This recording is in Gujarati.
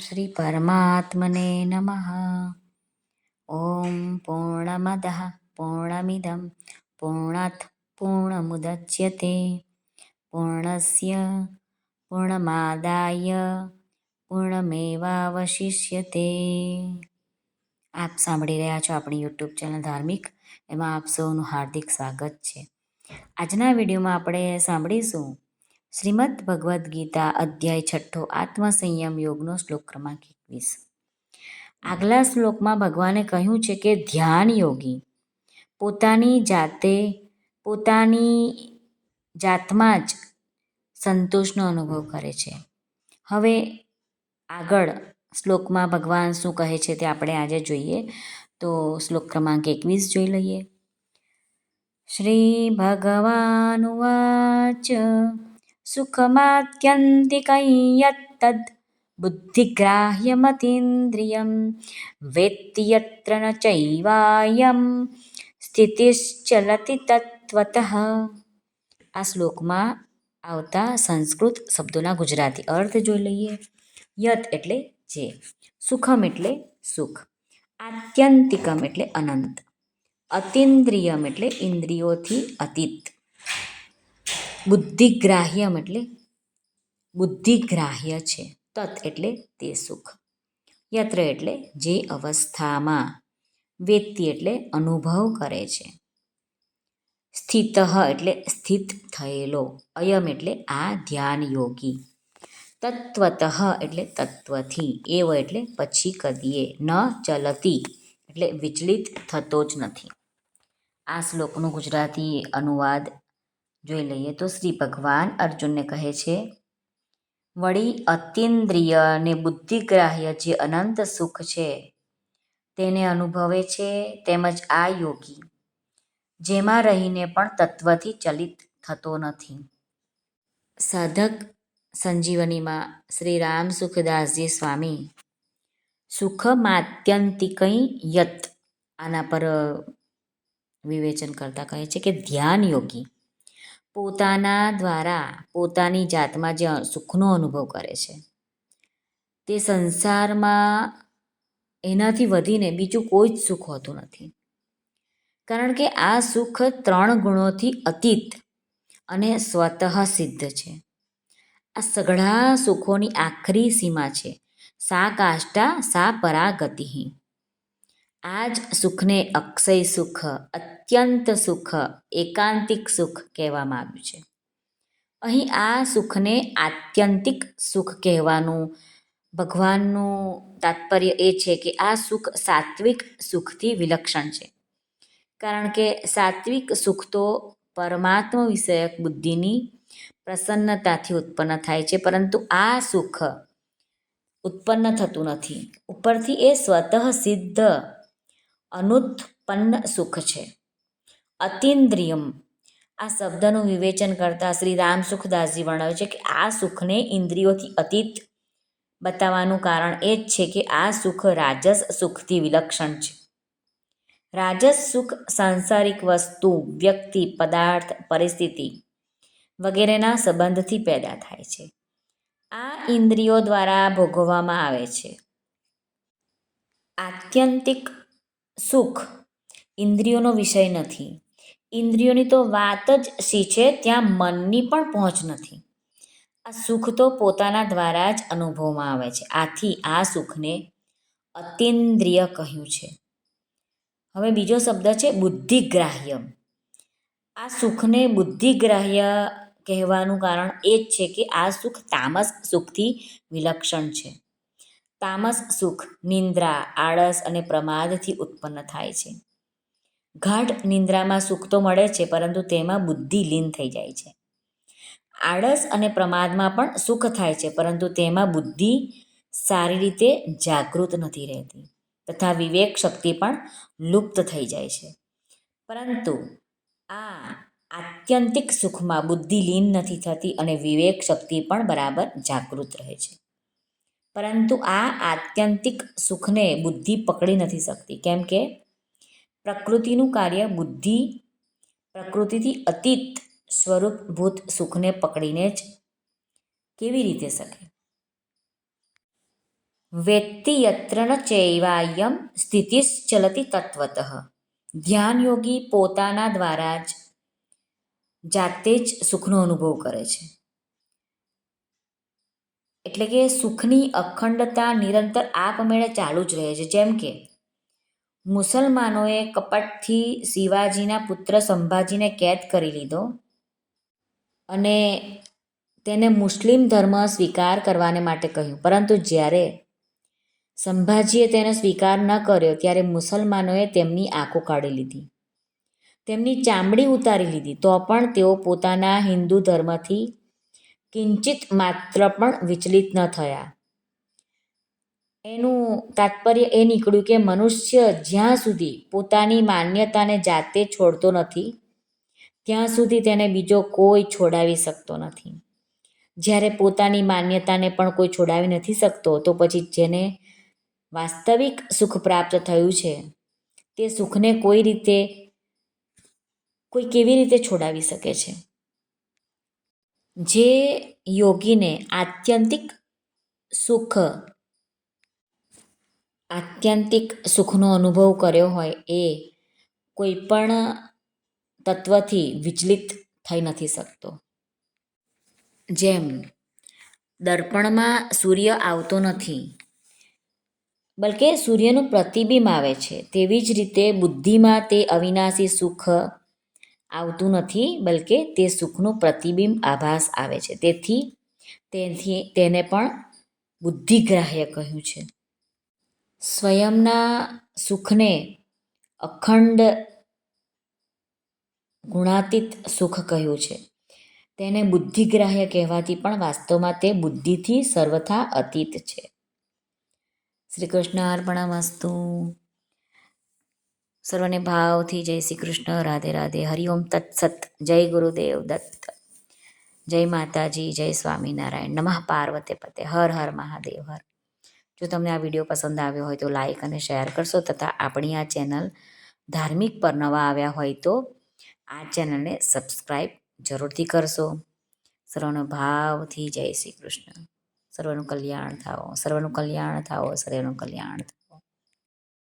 શ્રી પરમાત્મને નમઃ ઓમ પૂર્ણમદ પૂર્ણમિદમ પૂર્ણાત પૂર્ણમુદચ્યતે પૂર્ણસ્ય પૂર્ણમાદાય પૂર્ણમેવાવશિષ્યતે આપ સાંભળી રહ્યા છો આપણી યુટ્યુબ ચેનલ ધાર્મિક, એમાં આપ સૌનું હાર્દિક સ્વાગત છે. આજના વિડીયોમાં આપણે સાંભળીશું શ્રીમદ ભગવદ્ ગીતા અધ્યાય છઠ્ઠો આત્મસંયમ યોગનો શ્લોક ક્રમાંક એકવીસ. આગલા શ્લોકમાં ભગવાને કહ્યું છે કે ધ્યાન યોગી, પોતાની જાતે, પોતાની જાતમાં જ સંતોષનો અનુભવ કરે છે. હવે આગળ શ્લોકમાં ભગવાન શું કહે છે તે આપણે આજે જોઈએ. તો શ્લોક ક્રમાંક એકવીસ જોઈ લઈએ. શ્રી ભગવાનુવાચ સુખમાત્યંતિકં યત્તદ્ बुद्धिग्राह्यमतीन्द्रियं वेत्ति यत्र ન ચૈવાયમ સ્થિતિશ્ચલતિ તત્વતઃ આ શ્લોકમાં આવતા સંસ્કૃત શબ્દોના ગુજરાતી અર્થ જોઈ લઈએ યત એટલે જે સુખમ એટલે સુખ આત્યંતિકમ એટલે અનંત અતિન્દ્રિયમ એટલે ઇન્દ્રિયોથી અતીત બુદ્ધિગ્રાહ્યમ એટલે બુદ્ધિગ્રાહ્ય છે. તત એટલે તે સુખ. યત્ર એટલે જે અવસ્થામાં. વેત્તિ એટલે અનુભવ કરે છે. સ્થિત એટલે સ્થિત થયેલો. અયમ એટલે આ ધ્યાન યોગી તત્વત એટલે તત્વથી. એવ એટલે પછી કદીએ. ન ચલતી એટલે વિચલિત થતો જ નથી. આ શ્લોકનું ગુજરાતી અનુવાદ જોઈ લઈએ તો શ્રી ભગવાન અર્જુનને કહે છે, વળી અતિન્દ્રિય અને બુદ્ધિગ્રાહ્ય જે અનંત સુખ છે, તેને અનુભવે છે તેમજ આ યોગી, જેમાં રહીને પણ તત્વથી ચલિત થતો નથી. સાધક સંજીવનીમાં શ્રી રામ સુખદાસજી સ્વામી સુખમાત્યંતિકઈ યત આના પર વિવેચન કરતા કહે છે કે ધ્યાન યોગી પોતાના દ્વારા પોતાની જાતમાં જે સુખનો અનુભવ કરે છે. તે સંસારમાં એનાથી વધીને બીજું કોઈ જ સુખ હોતું નથી. કારણ કે આ સુખ ત્રણ ગુણોથી અતીત અને સ્વતઃ સિદ્ધ છે. આ સઘળા સુખોની આખરી સીમા છે. સા કાષ્ટા સા પરાગતિ આ જ સુખને અક્ષય સુખ, અત્યંત સુખ, એકાંતિક સુખ કહેવામાં આવ્યું છે. અહીં આ સુખને આત્યંતિક સુખ કહેવાનું ભગવાનનું તાત્પર્ય એ છે કે આ સુખ સાત્વિક સુખથી વિલક્ષણ છે. કારણ કે સાત્વિક સુખ તો પરમાત્મ વિષયક બુદ્ધિની પ્રસન્નતાથી ઉત્પન્ન થાય છે, પરંતુ આ સુખ ઉત્પન્ન થતું નથી. ઉપરથી એ સ્વતઃ સિદ્ધ અનુત્પન્ન સુખ છે. અતિન્દ્રિયમ. આ શબ્દનું વિવેચન કરતાં શ્રી રામ સુખદાસજી વર્ણવે છે કે આ સુખને ઇન્દ્રિયોથી અતીત બતાવવાનું કારણ એ જ છે કે આ સુખ રાજસ સુખથી વિલક્ષણ છે. રાજસ સુખ સાંસારિક વસ્તુ, વ્યક્તિ, પદાર્થ, પરિસ્થિતિ વગેરેના સંબંધથી પેદા થાય છે. આ ઇન્દ્રિયો દ્વારા ભોગવવામાં આવે છે. આત્યંતિક સુખ. ઇન્દ્રિયોનો વિષય નથી. ઇન્દ્રિયોની તો વાત જ સી છે? ત્યાં મનની પણ પહોંચ નથી. આ સુખ તો પોતાના દ્વારા જ અનુભવમાં આવે છે. આથી આ સુખને અતિન્દ્રિય કહ્યું છે. હવે બીજો શબ્દ છે બુદ્ધિગ્રાહ્ય આ સુખને બુદ્ધિગ્રાહ્ય કહેવાનું કારણ એ જ છે કે આ સુખ તામસ સુખથી વિલક્ષણ છે. તામસ, સુખ, નિંદ્રા, આળસ અને પ્રમાદથી ઉત્પન્ન થાય છે. ગાઢ નિંદ્રામાં સુખ તો મળે છે, પરંતુ તેમાં બુદ્ધિ લીન થઈ જાય છે. આળસ અને પ્રમાદમાં પણ સુખ થાય છે, પરંતુ તેમાં બુદ્ધિ સારી રીતે જાગૃત નથી રહેતી તથા વિવેક શક્તિ પણ લુપ્ત થઈ જાય છે. પરંતુ આ આત્યંતિક સુખમાં બુદ્ધિ લીન નથી થતી અને વિવેક શક્તિ પણ બરાબર જાગૃત રહે છે. પરંતુ આ આત્યંતિક સુખને બુદ્ધિ પકડી નથી શકતી. કેમ કે પ્રકૃતિનું કાર્ય બુદ્ધિ, પ્રકૃતિથી અતીત સ્વરૂપભૂત સુખને પકડીને જ કેવી રીતે શકે? વેત્તિ યત્ર ન ચૈવાયમ સ્થિતિશ્ચલતી તત્વત. ધ્યાનયોગી પોતાના દ્વારા જ જાતે જ સુખનો અનુભવ કરે છે. એટલે કે સુખની અખંડતા નિરંતર આપમેળે ચાલુ જ રહે છે. જેમ કે, મુસલમાનોએ કપટથી શિવાજીના પુત્ર સંભાજીને કેદ કરી લીધો અને તેને મુસ્લિમ ધર્મ સ્વીકાર કરવાને માટે કહ્યું. પરંતુ જ્યારે સંભાજીએ તેને સ્વીકાર ન કર્યો, ત્યારે મુસલમાનોએ તેમની આંખો કાઢી લીધી, તેમની ચામડી ઉતારી લીધી. તો પણ તેઓ પોતાના હિન્દુ ધર્મથી કિંચિત માત્ર પણ વિચલિત ન થયા. એનું તાત્પર્ય એ નીકળ્યું કે મનુષ્ય જ્યાં સુધી પોતાની માન્યતાને જાતે છોડતો નથી, ત્યાં સુધી તેને બીજો કોઈ છોડાવી શકતો નથી. જ્યારે પોતાની માન્યતાને પણ કોઈ છોડાવી નથી શકતો, તો પછી જેને વાસ્તવિક સુખ પ્રાપ્ત થયું છે, તે સુખને કોઈ રીતે, કોઈ કેવી રીતે છોડાવી શકે છે? જે યોગીને આત્યંતિક સુખ, આત્યંતિક સુખનો અનુભવ કર્યો હોય એ કોઈ પણ તત્વથી વિચલિત થઈ નથી શકતો. જેમ, દર્પણમાં સૂર્ય આવતો નથી, બલકે સૂર્યનું પ્રતિબિંબ આવે છે, તેવી જ રીતે બુદ્ધિમાં તે અવિનાશી સુખ આવતું નથી, બલકે તે સુખનું પ્રતિબિંબ આભાસ આવે છે. તેથી તેથી તેને પણ બુદ્ધિગ્રાહ્ય કહ્યું છે. સ્વયંના સુખને અખંડ ગુણાતીત સુખ કહ્યું છે. તેને બુદ્ધિગ્રાહ્ય કહેવાથી પણ વાસ્તવમાં તે બુદ્ધિથી સર્વથા અતીત છે. શ્રી કૃષ્ણ અર્પણમસ્તુ સર્વને ભાવથી જય શ્રી કૃષ્ણ, રાધે રાધે હરિઓમ તત્સત જય ગુરુદેવ દત્ત, જય માતાજી, જય સ્વામિનારાયણ, નમઃ પાર્વતે પતે, હર હર મહાદેવ, હર. જો તમને આ વીડિયો પસંદ આવ્યો હોય તો લાઈક અને શેર કરશો તથા આપણી આ ચેનલ ધાર્મિક પર નવા આવ્યા હોય તો આ ચેનલને સબસ્ક્રાઈબ જરૂરથી કરશો. સર્વનો ભાવથી જય શ્રી કૃષ્ણ. સર્વનું કલ્યાણ થાઓ, સર્વનું કલ્યાણ થાઓ, સર્વનું કલ્યાણ થાઓ